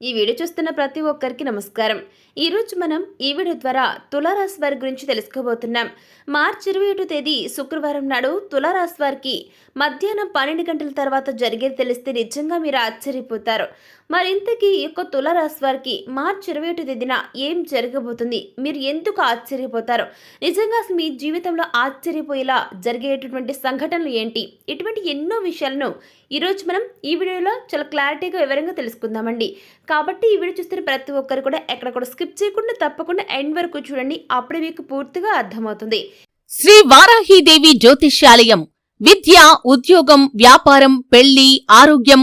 ఈ వీడియో చూస్తున్న ప్రతి ఒక్కరికి నమస్కారం. ఈరోజు మనం ఈ వీడియో ద్వారా తులారాశి వారి గురించి తెలుసుకోబోతున్నాం. మార్చి ఇరవై ఏడు తేదీ శుక్రవారం నాడు తులారాశి వారికి మధ్యాహ్నం పన్నెండు గంటల తర్వాత జరిగేది తెలిస్తే నిజంగా మీరు ఆశ్చర్యపోతారు. మరింతకీ ఈ యొక్క తులారాశి వారికి మార్చి ఇరవై ఒకటి తేదీన ఏం జరగబోతుంది? మీరు ఎందుకు ఆశ్చర్యపోతారు? నిజంగా అసలు మీ జీవితంలో ఆశ్చర్యపోయేలా జరిగేటటువంటి సంఘటనలు ఏంటి? ఇటువంటి ఎన్నో విషయాలను ఈరోజు మనం ఈ వీడియోలో చాలా క్లారిటీగా వివరంగా తెలుసుకుందామండి. కాబట్టి ఈ వీడియో చూస్తున్న ప్రతి ఒక్కరు కూడా ఎక్కడ కూడా స్కిప్ చేయకుండా తప్పకుండా ఎండ్ వరకు చూడండి. అప్పుడే మీకు పూర్తిగా అర్థమవుతుంది. శ్రీ వారాహీదేవి జ్యోతిష్యాలయం. విద్య ఉద్యోగం వ్యాపారం పెళ్ళి ఆరోగ్యం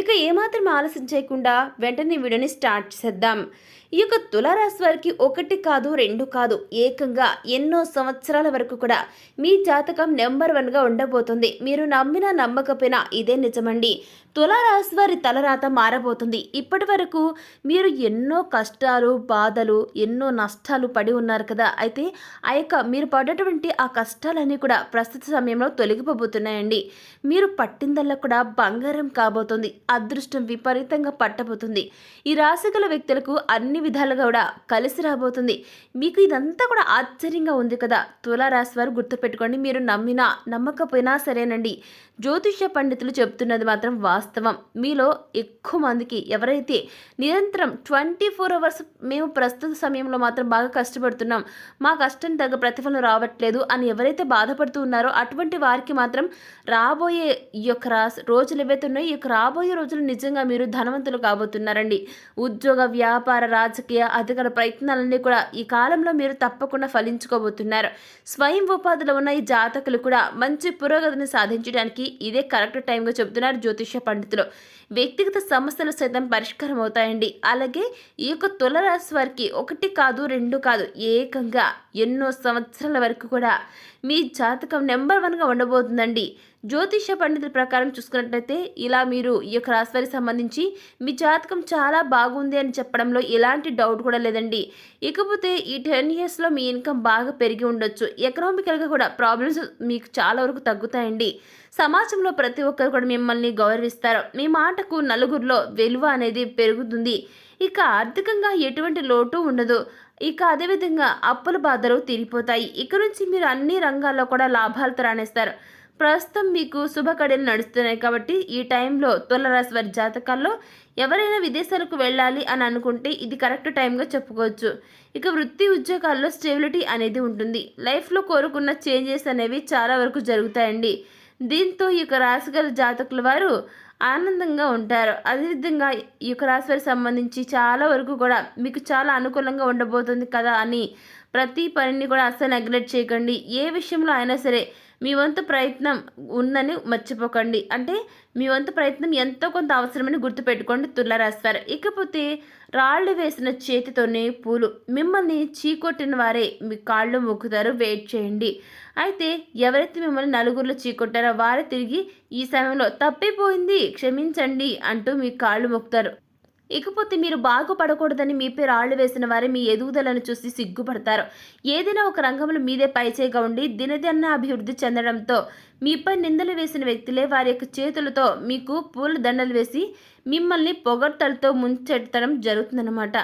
ఇక ఏమాత్రం ఆలస్యం చేయకుండా వెంటనే వీడియోని స్టార్ట్ చేద్దాం ఈ యొక్క తులారాశి వారికి ఒకటి కాదు రెండు కాదు ఏకంగా ఎన్నో సంవత్సరాల వరకు కూడా మీ జాతకం నెంబర్ వన్గా ఉండబోతుంది. మీరు నమ్మినా నమ్మకపోయినా ఇదే నిజమండి. తులారాశి వారి తలరాత మారబోతుంది. ఇప్పటి వరకు మీరు ఎన్నో కష్టాలు బాధలు ఎన్నో నష్టాలు పడి ఉన్నారు కదా. అయితే ఆ యొక్క మీరు పడ్డటువంటి ఆ కష్టాలన్నీ కూడా ప్రస్తుత సమయంలో తొలగిపోబోతున్నాయండి. మీరు పట్టిందల్లా కూడా బంగారం కాబోతుంది. అదృష్టం విపరీతంగా పట్టబోతుంది. ఈ రాశి గల వ్యక్తులకు అన్ని విధాలుగా కూడా కలిసి రాబోతుంది. మీకు ఇదంతా కూడా ఆశ్చర్యంగా ఉంది కదా. తులారాశి వారు గుర్తుపెట్టుకోండి మీరు నమ్మినా నమ్మకపోయినా సరేనండి. జ్యోతిష్య పండితులు చెప్తున్నది మాత్రం వాస్తవం. వాస్తవం. మీలో ఎక్కువ మందికి ఎవరైతే నిరంతరం ట్వంటీ ఫోర్ అవర్స్ మేము ప్రస్తుత సమయంలో మాత్రం బాగా కష్టపడుతున్నాం మా కష్టం తగ్గ ప్రతిఫలం రావట్లేదు అని ఎవరైతే బాధపడుతూ ఉన్నారో అటువంటి వారికి మాత్రం రాబోయే ఈ యొక్క రోజులు ఏవైతే ఉన్నాయో ఈ యొక్క రాబోయే రోజులు నిజంగా మీరు ధనవంతులు కాబోతున్నారండి. ఉద్యోగ వ్యాపార రాజకీయ అధికార ప్రయత్నాలన్నీ కూడా ఈ కాలంలో మీరు తప్పకుండా ఫలించుకోబోతున్నారు. స్వయం ఉపాధిలో ఉన్న ఈ జాతకులు కూడా మంచి పురోగతిని సాధించడానికి ఇదే కరెక్ట్ టైంగా చెబుతున్నారు జ్యోతిష్య పండితులు. వ్యక్తిగత సమస్యలు సైతం పరిష్కారం అవుతాయండి అలాగే ఈ యొక్క తులరాశి వారికి ఒకటి కాదు రెండు కాదు ఏకంగా ఎన్నో సంవత్సరాల వరకు కూడా మీ జాతకం నెంబర్ వన్గా ఉండబోతుందండి. జ్యోతిష పండితుల ప్రకారం చూసుకున్నట్లయితే ఇలా మీరు ఈ యొక్క రాశివారికి సంబంధించి మీ జాతకం చాలా బాగుంది అని చెప్పడంలో ఎలాంటి డౌట్ కూడా లేదండి. ఇకపోతే ఈ టెన్ ఇయర్స్లో మీ ఇన్కమ్ బాగా పెరిగి ఉండొచ్చు. ఎకనామికల్గా కూడా ప్రాబ్లమ్స్ మీకు చాలా వరకు తగ్గుతాయండి. సమాజంలో ప్రతి ఒక్కరు కూడా మిమ్మల్ని గౌరవిస్తారు. మీ మాటకు నలుగురిలో విలువ అనేది పెరుగుతుంది. ఇక ఆర్థికంగా ఎటువంటి లోటు ఉండదు. ఇక అదేవిధంగా అప్పుల బాధలు తీరిపోతాయి. ఇక నుంచి మీరు అన్ని రంగాల్లో కూడా లాభాలతో రాణిస్తారు. ప్రస్తుతం మీకు శుభకడలు నడుస్తున్నాయి కాబట్టి ఈ టైంలో తులరాశి వారి జాతకాల్లో ఎవరైనా విదేశాలకు వెళ్ళాలి అని అనుకుంటే ఇది కరెక్ట్ టైంగా చెప్పుకోవచ్చు. ఇక వృత్తి ఉద్యోగాల్లో స్టెబిలిటీ అనేది ఉంటుంది. లైఫ్లో కోరుకున్న చేంజెస్ అనేవి చాలా వరకు జరుగుతాయండి. దీంతో ఈ యొక్క రాశిగల జాతకుల వారు ఆనందంగా ఉంటారు. అదేవిధంగా ఈ యొక్క రాశి వారికి సంబంధించి చాలా వరకు కూడా మీకు చాలా అనుకూలంగా ఉండబోతుంది కదా అని ప్రతి పనిని కూడా అస్సలు నెగ్లెక్ట్ చేయకండి. ఏ విషయంలో అయినా సరే మీ వంతు ప్రయత్నం ఉందని మర్చిపోకండి. అంటే మీ వంతు ప్రయత్నం ఎంతో కొంత అవసరమని గుర్తుపెట్టుకోండి తులరాశివారు. ఇకపోతే రాళ్ళు వేసిన చేతితోనే పూలు. మిమ్మల్ని చీకొట్టిన వారే మీ కాళ్ళు మొక్కుతారు. వెయిట్ చేయండి. అయితే ఎవరైతే మిమ్మల్ని నలుగురిలో చీకొట్టారో వారే తిరిగి ఈ సమయంలో తప్పిపోయింది. క్షమించండి అంటూ మీ కాళ్ళు మొక్కుతారు. ఇకపోతే మీరు బాగుపడకూడదని మీపై రాళ్ళు వేసిన వారే మీ ఎదుగుదలను చూసి సిగ్గుపడతారు. ఏదైనా ఒక రంగంలో మీదే పైచేగా ఉండి దినదిన అభివృద్ధి చెందడంతో మీపై నిందలు వేసిన వ్యక్తులే వారి యొక్క చేతులతో మీకు పూల దండలు వేసి మిమ్మల్ని పొగడ్తలతో ముంచెత్తడం జరుగుతుందన్నమాట.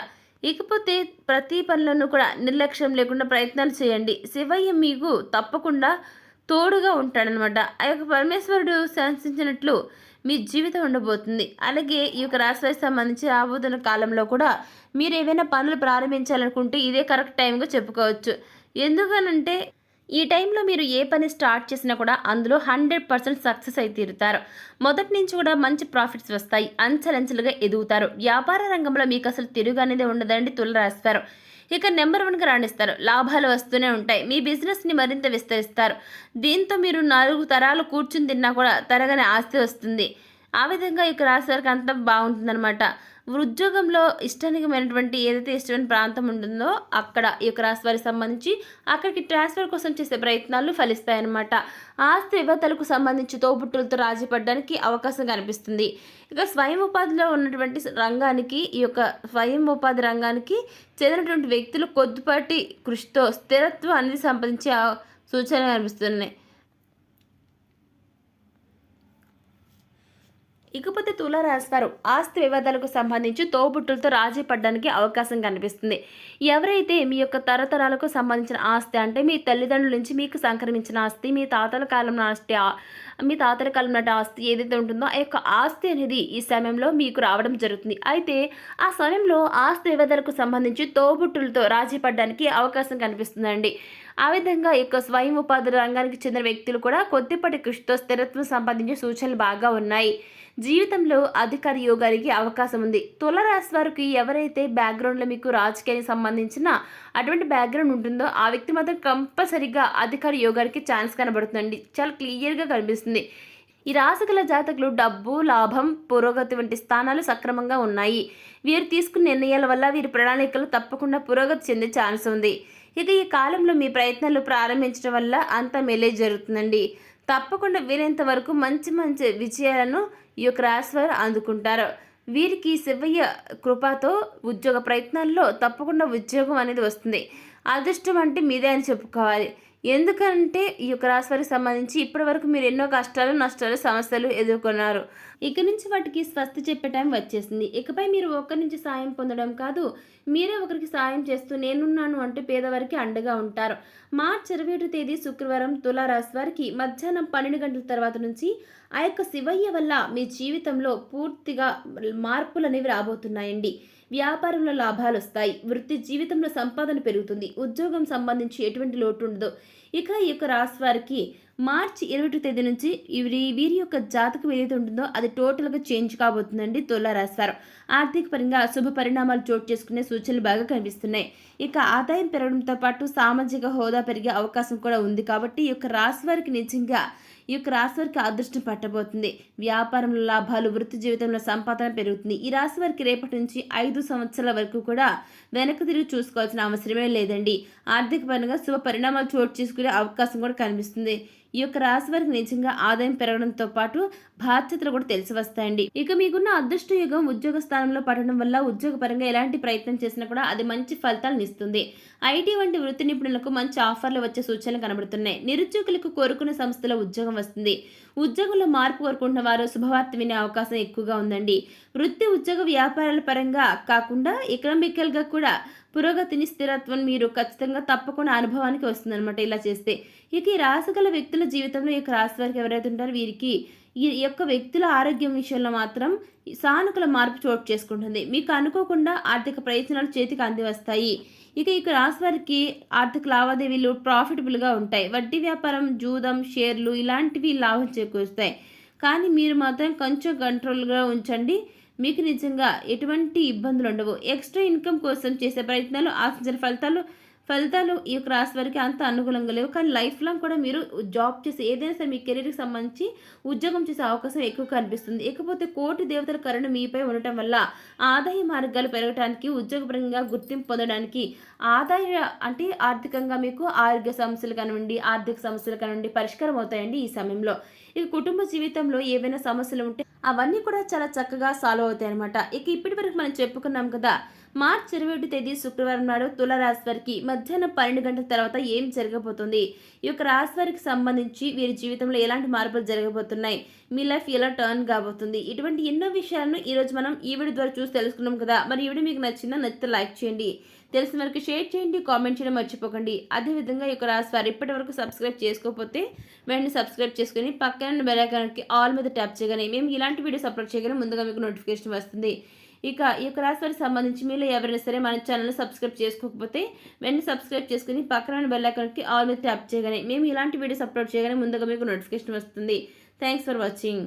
ఇకపోతే ప్రతి పనులను కూడా నిర్లక్ష్యం లేకుండా ప్రయత్నాలు చేయండి. శివయ్య మీకు తప్పకుండా తోడుగా ఉంటాడనమాట ఆ యొక్క పరమేశ్వరుడు శాసించినట్లు మీ జీవితం ఉండబోతుంది. అలాగే ఈ యొక్క రాశికి సంబంధించి రాబోతున్న కాలంలో కూడా మీరు ఏవైనా పనులు ప్రారంభించాలనుకుంటే ఇదే కరెక్ట్ టైంగా చెప్పుకోవచ్చు. ఎందుకనంటే ఈ టైంలో మీరు ఏ పని స్టార్ట్ చేసినా కూడా అందులో హండ్రెడ్ పర్సెంట్ సక్సెస్ అయి తీరుతారు. మొదటి నుంచి కూడా మంచి ప్రాఫిట్స్ వస్తాయి. అంచెలంచెలుగా ఎదుగుతారు. వ్యాపార రంగంలో మీకు అసలు తిరుగు అనేది ఉండదండి తులరాస్తారు ఇక నెంబర్ వన్గా రాణిస్తారు. లాభాలు వస్తూనే ఉంటాయి. మీ బిజినెస్ని మరింత విస్తరిస్తారు. దీంతో మీరు నాలుగు తరాలు కూర్చుని తిన్నా కూడా తరగని ఆస్తి వస్తుంది. ఆ విధంగా ఈ యొక్క రాశి వారికి అంతా బాగుంటుందన్నమాట. ఉద్యోగంలో ఇష్టానికమైనటువంటి ఏదైతే ఇష్టమైన ప్రాంతం ఉంటుందో అక్కడ ఈ యొక్క రాశి వారికి సంబంధించి అక్కడికి ట్రాన్స్ఫర్ కోసం చేసే ప్రయత్నాలు ఫలిస్తాయన్నమాట. ఆస్తి విభతలకు సంబంధించి తోబుట్టులతో రాజీ పడడానికి అవకాశం కనిపిస్తుంది. ఇక స్వయం ఉపాధిలో ఉన్నటువంటి రంగానికి ఈ యొక్క స్వయం ఉపాధి రంగానికి చెందినటువంటి వ్యక్తులు కొద్దిపాటి కృషితో స్థిరత్వం అనేది సంపాదించే సూచనలు కనిపిస్తున్నాయి. ఇకపోతే తుల రాస్తారు. ఆస్తి వివాదాలకు సంబంధించి తోబుట్టులతో రాజీ పడడానికి అవకాశం కనిపిస్తుంది. ఎవరైతే మీ యొక్క తరతరాలకు సంబంధించిన ఆస్తి అంటే మీ తల్లిదండ్రుల నుంచి మీకు సంక్రమించిన ఆస్తి మీ తాతల కాలం ఆస్తి మీ తాతల కాలం నాటి ఆస్తి ఏదైతే ఉంటుందో ఆ యొక్క ఆస్తి అనేది ఈ సమయంలో మీకు రావడం జరుగుతుంది. అయితే ఆ సమయంలో ఆస్తి వివాదాలకు సంబంధించి తోబుట్టులతో రాజీ పడడానికి అవకాశం కనిపిస్తుందండి. ఆ విధంగా ఈ యొక్క స్వయం ఉపాధి రంగానికి చెందిన వ్యక్తులు కూడా కొద్దిపాటి కృషితో స్థిరత్వం సంపాదించే సూచనలు బాగా ఉన్నాయి. జీవితంలో అధికార యోగానికి అవకాశం ఉంది. తులరాశి వారికి ఎవరైతే బ్యాక్గ్రౌండ్లో మీకు రాజకీయానికి సంబంధించిన అటువంటి బ్యాక్గ్రౌండ్ ఉంటుందో ఆ వ్యక్తి మాత్రం కంపల్సరిగా అధికార యోగానికి ఛాన్స్ కనబడుతుందండి. చాలా క్లియర్గా కనిపిస్తుంది. ఈ రాశిగల జాతకులు డబ్బు లాభం పురోగతి వంటి స్థానాలు సక్రమంగా ఉన్నాయి. వీరు తీసుకున్న నిర్ణయాల వల్ల వీరి ప్రణాళికలు తప్పకుండా పురోగతి చెందే ఛాన్స్ ఉంది. ఇక ఈ కాలంలో మీ ప్రయత్నాలు ప్రారంభించడం వల్ల అంత మేలే జరుగుతుందండి. తప్పకుండా వీలైనంత వరకు మంచి మంచి విజయాలను ఈ యొక్క రాశివారు అందుకుంటారు. వీరికి శివయ్య కృపతో ఉద్యోగ ప్రయత్నాల్లో తప్పకుండా ఉద్యోగం అనేది వస్తుంది. అదృష్టం అంటే మీదే అని చెప్పుకోవాలి. ఎందుకంటే ఈ యొక్క రాశి వారికి సంబంధించి ఇప్పటి వరకు మీరు ఎన్నో కష్టాలు నష్టాలు సమస్యలు ఎదుర్కొన్నారు. ఇక నుంచి వాటికి స్వస్తి చెప్పే టైం వచ్చేసింది. ఇకపై మీరు ఒకరి నుంచి సాయం పొందడం కాదు మీరే ఒకరికి సాయం చేస్తూ నేనున్నాను అంటూ పేదవారికి అండగా ఉంటారు. మార్చి ఇరవై ఒకటి తేదీ శుక్రవారం తులారాశి వారికి మధ్యాహ్నం పన్నెండు గంటల తర్వాత నుంచి ఆ యొక్క శివయ్య వల్ల మీ జీవితంలో పూర్తిగా మార్పులు అనేవి రాబోతున్నాయండి. వ్యాపారంలో లాభాలు వస్తాయి వృత్తి జీవితంలో సంపాదన పెరుగుతుంది. ఉద్యోగం సంబంధించి ఎటువంటి లోటు ఉండదు ఇక ఈ యొక్క రాశి వారికి మార్చి ఇరవై ఒకటి తేదీ నుంచి వీరి వీరి యొక్క జాతకం ఏదైతే ఉంటుందో అది టోటల్గా చేంజ్ కాబోతుందండి తులా రాశివారు ఆర్థిక పరంగా శుభ పరిణామాలు చోటు చేసుకునే సూచనలు బాగా కనిపిస్తున్నాయి. ఇక ఆదాయం పెరగడంతో పాటు సామాజిక హోదా పెరిగే అవకాశం కూడా ఉంది కాబట్టి ఈ యొక్క రాశి వారికి నిజంగా ఈ యొక్క రాశి వారికి అదృష్టం పట్టబోతుంది. వ్యాపారంలో లాభాలు వృత్తి జీవితంలో సంపాదన పెరుగుతుంది. ఈ రాశి వారికి రేపటి నుంచి ఐదు సంవత్సరాల వరకు కూడా వెనక్కి తిరిగి చూసుకోవాల్సిన అవసరమే లేదండి. ఆర్థిక పరంగా శుభ పరిణామాలు చోటు చేసుకునే అవకాశం కూడా కనిపిస్తుంది. ఈ యొక్క రాశి వారికి నిజంగా ఆదాయం పెరగడంతో పాటు బాధ్యతలు కూడా తెలిసి వస్తాయండి. ఇక మీకున్న అదృష్ట యుగం ఉద్యోగ స్థానంలో పడడం వల్ల ఉద్యోగపరంగా ఎలాంటి ప్రయత్నం చేసినా కూడా అది మంచి ఫలితాలను ఇస్తుంది. ఐటీ వంటి వృత్తి నిపుణులకు మంచి ఆఫర్లు వచ్చే సూచనలు కనబడుతున్నాయి. నిరుద్యోగులకు కోరుకున్న సంస్థలో ఉద్యోగం వస్తుంది. ఉద్యోగంలో మార్పు కోరుకుంటున్న వారు శుభవార్త వినే అవకాశం ఎక్కువగా ఉందండి. వృత్తి ఉద్యోగ వ్యాపారాల పరంగా కాకుండా ఎకనామికల్గా కూడా పురోగతిని స్థిరత్వం మీరు ఖచ్చితంగా తప్పకుండా అనుభవానికి వస్తుందన్నమాట ఇలా చేస్తే. ఇక ఈ రాసగల వ్యక్తుల జీవితంలో ఈ యొక్క రాశి వారికి ఎవరైతే ఉంటారో వీరికి ఈ యొక్క వ్యక్తుల ఆరోగ్యం విషయంలో మాత్రం సానుకూల మార్పు చోటు చేసుకుంటుంది. మీకు అనుకోకుండా ఆర్థిక ప్రయోజనాలు చేతికి అంది వస్తాయి ఇక ఇక రాశి వారికి ఆర్థిక లావాదేవీలు ప్రాఫిటబుల్గా ఉంటాయి. వడ్డీ వ్యాపారం జూదం షేర్లు ఇలాంటివి లాభం చేకూరుస్తాయి. కానీ మీరు మాత్రం కొంచెం కంట్రోల్గా ఉంచండి. మీకు నిజంగా ఎటువంటి ఇబ్బందులు ఉండవు. ఎక్స్ట్రా ఇన్కమ్ కోసం చేసే ప్రయత్నాలు ఆశించిన ఫలితాలు ఫలితాలు ఈ యొక్క రాశి వారికి అంత అనుకూలంగా లేవు. కానీ లైఫ్ లాంగ్ కూడా మీరు జాబ్ చేసి ఏదైనా సరే మీ కెరీర్కి సంబంధించి ఉద్యోగం చేసే అవకాశం ఎక్కువ కనిపిస్తుంది. ఇకపోతే కోటి దేవతల కరుణ మీపై ఉండటం వల్ల ఆదాయ మార్గాలు పెరగడానికి ఉద్యోగపరంగా గుర్తింపు పొందడానికి ఆదాయ అంటే ఆర్థికంగా మీకు ఆరోగ్య సమస్యలు కానివ్వండి ఆర్థిక సమస్యలు కానివ్వండి పరిష్కారం అవుతాయండి ఈ సమయంలో. ఇక కుటుంబ జీవితంలో ఏవైనా సమస్యలు ఉంటే అవన్నీ కూడా చాలా చక్కగా సాల్వ్ అవుతాయి అనమాట ఇక ఇప్పటి వరకు మనం చెప్పుకున్నాం కదా మార్చి ఇరవై ఒకటి తేదీ శుక్రవారం నాడు తుల వారికి మధ్యాహ్నం పన్నెండు గంటల తర్వాత ఏం జరగబోతుంది? ఈ యొక్క రాశి వారికి సంబంధించి వీరి జీవితంలో ఎలాంటి మార్పులు జరగబోతున్నాయి? మీ లైఫ్ ఎలా టర్న్ కాబోతుంది? ఇటువంటి ఎన్నో విషయాలను ఈరోజు మనం ఈ వీడియో ద్వారా చూసి తెలుసుకున్నాం కదా? మరి ఈ వీడియో మీకు నచ్చిందా? నచ్చితే లైక్ చేయండి. తెలిసిన వరకు షేర్ చేయండి కామెంట్ చేయడం మర్చిపోకండి. అదేవిధంగా ఈ యొక్క రాశి వారు ఇప్పటి వరకు సబ్స్క్రైబ్ చేసుకోకపోతే వెంటనే సబ్స్క్రైబ్ చేసుకుని పక్కన బెల్ ఐకాన్కి ఆల్ మీద ట్యాప్ చేయగానే మేము ఇలాంటి వీడియోస్ అప్లోడ్ చేయగానే ముందుగా మీకు నోటిఫికేషన్ వస్తుంది. ఇక ఈ యొక్క రాశి వారికి సంబంధించి మీలో ఎవరైనా సరే మన ఛానల్ సబ్స్క్రైబ్ చేసుకోకపోతే వెంటనే సబ్స్క్రైబ్ చేసుకుని పక్కన బెల్ ఐకాన్కి ఆల్ మీద ట్యాప్ చేయగానే మేము ఇలాంటి వీడియోస్ అప్లోడ్ చేయగానే ముందుగా మీకు నోటిఫికేషన్ వస్తుంది. Thanks for watching